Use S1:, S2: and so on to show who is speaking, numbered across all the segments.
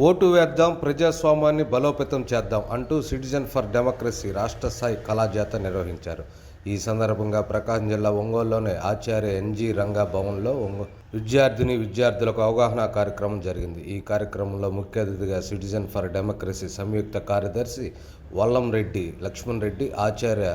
S1: Vote వేద్దాం ప్రజాస్వామ్యాన్ని బలోపేతం చేద్దాం అంటూ సిటిజన్ ఫర్ డెమోక్రసీ రాష్ట్ర స్థాయి కళాజాత నిర్వహించారు. ఈ సందర్భంగా ప్రకాశం జిల్లా ఒంగోలులోని ఆచార్య ఎన్జి రంగా భవన్లో ఒంగో విద్యార్థిని విద్యార్థులకు అవగాహన కార్యక్రమం జరిగింది. ఈ కార్యక్రమంలో ముఖ్య అతిథిగా సిటిజన్ ఫర్ డెమోక్రసీ సంయుక్త కార్యదర్శి వల్లం రెడ్డి లక్ష్మణ్ రెడ్డి ఆచార్య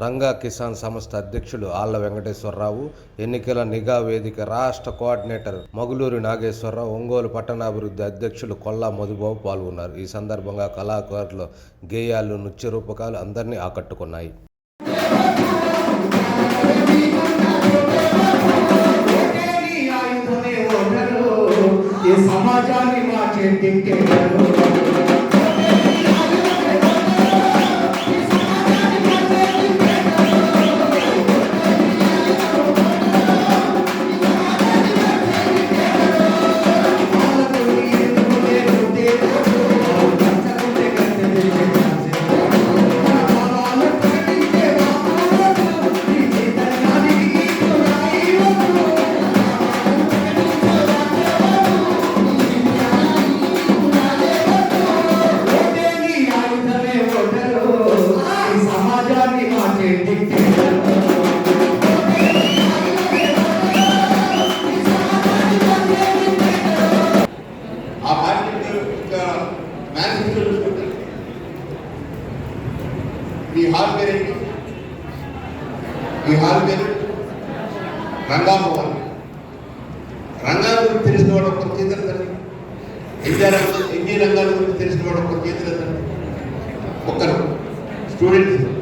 S1: రంగా కిసాన్ సంస్థ అధ్యక్షుడు ఆళ్ళ వెంకటేశ్వరరావు ఎన్నికల నిఘా వేదిక రాష్ట్ర కోఆర్డినేటర్ మగులూరి నాగేశ్వరరావు ఒంగోలు పట్టణాభివృద్ధి అధ్యక్షులు కొల్లా మధుబాబు పాల్గొన్నారు. ఈ సందర్భంగా కళాకారులు గేయాలు నృత్య రూపకాలు అందరినీ ఆకట్టుకున్నాయి.
S2: సమాజాన్ని మార్చే
S3: మీ హాల్ పేరేంటి మీ హాల్ పేరు? రంగాభవన్ రంగా గురించి తెలిసిన వాడు ఒక్కరు చేతులు తండ్రి ఎన్టీ ఎన్ని రంగాల గురించి తెలిసిన వాడు చేతులు తండ్రి ఒక్కరు. స్టూడెంట్స్.